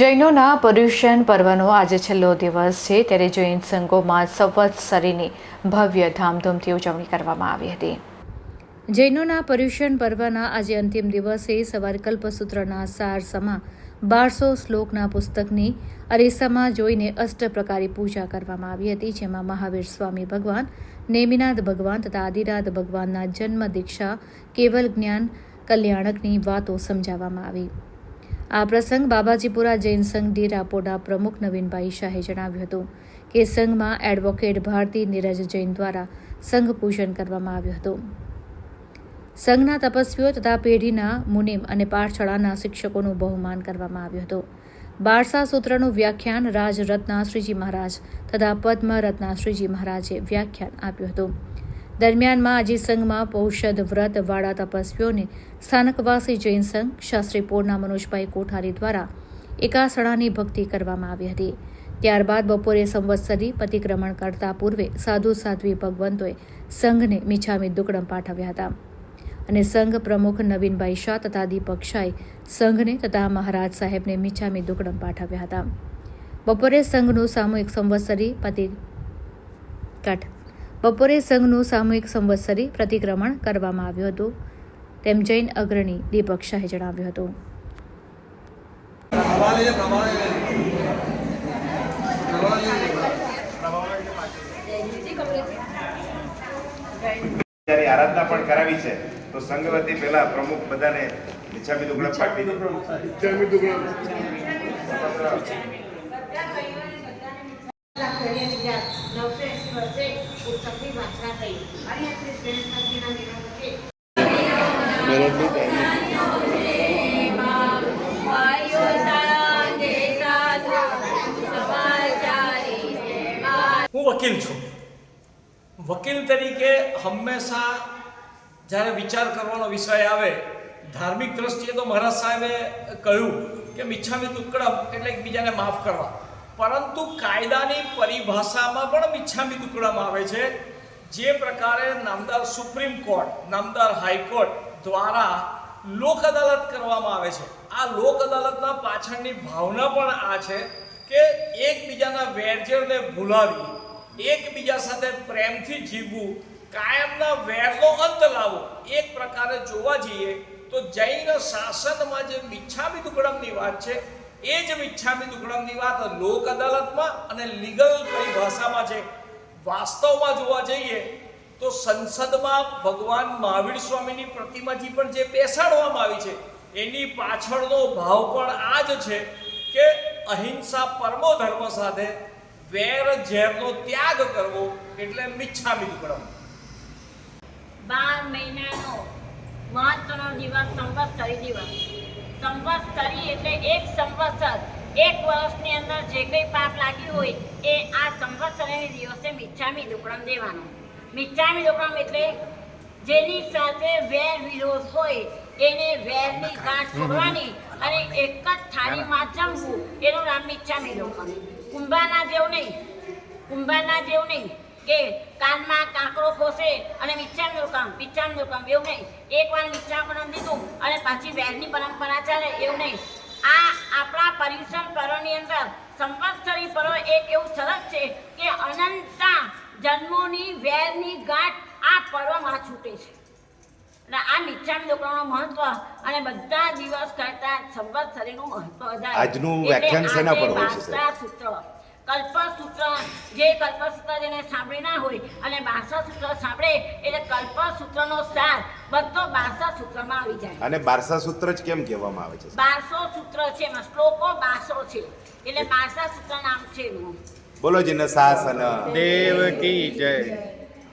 જૈનોના પર્યુષણ પર્વનો આજે છેલ્લો દિવસ છે. ત્યારે જૈન સંઘોમાં સંવત્સરીની ભવ્ય ધામધૂમથી ઉજવણી કરવામાં આવી હતી. જૈનોના પર્યુષણ પર્વના આજે અંતિમ દિવસે સવાર કલ્પસૂત્રના સારસમાં બારસો શ્લોકના પુસ્તકની અરીસામાં જોઈને અષ્ટ પ્રકારે પૂજા કરવામાં આવી હતી. જેમાં મહાવીર સ્વામી ભગવાન, નેમિનાથ ભગવાન તથા આદિનાથ ભગવાનના જન્મ દીક્ષા, કેવલ જ્ઞાન, કલ્યાણકની વાતો સમજાવવામાં આવી. આ પ્રસંગ બાબાજીપુરા જૈન સંઘ ડી રાપોડા પ્રમુખ નવીનભાઈ શાહે જણાવ્યું હતું કે સંઘમાં એડવોકેટ ભારતી નીરજ જૈન દ્વારા સંઘ પૂજન કરવામાં આવ્યું હતું. સંઘના તપસ્વીઓ તથા પેઢીના મુનિમ અને પાઠશાળાના શિક્ષકોનું બહુમાન કરવામાં આવ્યું હતું. બારસા સૂત્રનું વ્યાખ્યાન રાજરત્ના શ્રીજી મહારાજ તથા પદ્મ રત્ના શ્રીજી મહારાજે વ્યાખ્યાન આપ્યું હતું. દરમિયાનમાં આજે સંઘમાં પૌષદ વ્રત વાળા તપસ્વીઓને સ્થાનકવાસી જૈન સંઘ શાસ્ત્રી પોળના મનોજભાઈ કોઠારી દ્વારા એકાસણાની ભક્તિ કરવામાં આવી હતી. ત્યારબાદ બપોરે સંવત્સરી પ્રતિક્રમણ કરતા પૂર્વે સાધુ સાધ્વી ભગવંતોએ સંઘને મીછામી દુકડમ પાઠવ્યા હતા. અને સંઘ પ્રમુખ નવીનભાઈ શાહ તથા દીપક શાહે સંઘને તથા મહારાજ સાહેબને મીછામી દુકડમ પાઠવ્યા હતા. બપોરે સંઘનું સામૂહિક સંવત્સરી પતિ કટ બપોરે સંઘનું સામૂહિક સંવત્સરી પ્રતિક્રમણ કરવામાં આવ્યું હતું. તેમ જૈન અગ્રણી દીપક શાહે જણાવ્યું હતું. આરાધના પણ કરાવી છે તો સંઘ વતી પહેલા પ્રમુખ બધાને હું વકીલ છું. વકીલ તરીકે હંમેશા જ્યારે વિચાર કરવાનો વિષય આવે, ધાર્મિક દ્રષ્ટિએ તો મહારાજ સાહેબે કહ્યું કે મિચ્છામી દુક્કડમ એટલે એકબીજાને માફ કરવા. પરંતુ કાયદાની પરિભાષામાં પણ મિચ્છામી દુક્કડમ આવે છે. જે પ્રકારે નામદાર સુપ્રીમ કોર્ટ, નામદાર હાઈકોર્ટ દ્વારા લોક અદાલત કરવામાં આવે છે. આ લોક અદાલતના પાછળની ભાવના પણ આ છે કે એકબીજાના વેરઝેરને ભૂલાવી, એકબીજા સાથે પ્રેમથી જીવવું, કાયમના વેરનો અંત લાવવો, એક પ્રકારે જોવા જઈએ તો જૈન શાસનમાં જે મિચ્છામી દુકડમની વાત છે એ જ મિચ્છામી દુકડમની વાત લોક અદાલતમાં અને લીગલ પરિભાષામાં છે? વાસ્તવમાં જોવા જઈએ તો સંસદમાં ભગવાન મહાવીર સ્વામીની પ્રતિમાજી પણ જે બેસાડવામાં આવી છે, એની પાછળનો ભાવ પણ આ જ છે કે અહિંસા પરમો ધર્મ સાથે વેર ઝેરનો ત્યાગ કરવો એટલે મિચ્છામી દુકડમ બાર મહિનાનો મહત્વનો દિવસ સંવત્સરી દિવસ. સંવત્સરી એટલે એક સંવત્સર એક વર્ષની અંદર જે કંઈ પાપ લાગ્યું હોય એ આ સંવત્સરની દિવસે મિચ્છામી દુકડમ દેવાનું. મિચ્છામી દુકડમ એટલે જેની સાથે વેર વિરોધ હોય એને વેરની ગાંઠ છોડવાની અને એક જ થાળીમાં જમવું એનું નામ મિચ્છામી દુકડમ. કુંભાના જેવું નહીં કુંભારના જેવું નહીં કે કાનમાં કાંકરો ખોસે અને મિચ્છામી દુકડમ મિચ્છામી દુકડમ એવું નહીં. એકવાર વાર પણ દીધું પાછી વેરની પરંપરા ચાલે એવું નહીં. આ આપણા પર્યુષણ પર્વની અંદર સંવત્સરી પર્વ એક એવું સરસ છે કે અનંતા જન્મોની વેરની ગાંઠ આ પર્વમાં છૂટે છે. અને આ મિચ્છામ દુકાનનું મહત્વ અને બધા દિવસ કરતા સંવત્સરીનું મહત્વ વધારે. આજનું વ્યાખ્યાન સેના પર હોય છે, સૂત્ર. કલ્પસૂત્ર. જે કલ્પસૂત્ર જેને સાંભળી ના હોય અને બારસા સૂત્ર સાંભળે એટલે કલ્પસૂત્રનો સાર બધો બારસા સૂત્રમાં આવી જાય. અને બારસા સૂત્ર જ કેમ કહેવામાં આવે છે? બારસો સૂત્ર છે એમાં શ્લોકો બારસો છે. એટલે બારસા સૂત્ર નામ છે એનું. બોલો જીને શાસન દેવ કી જય.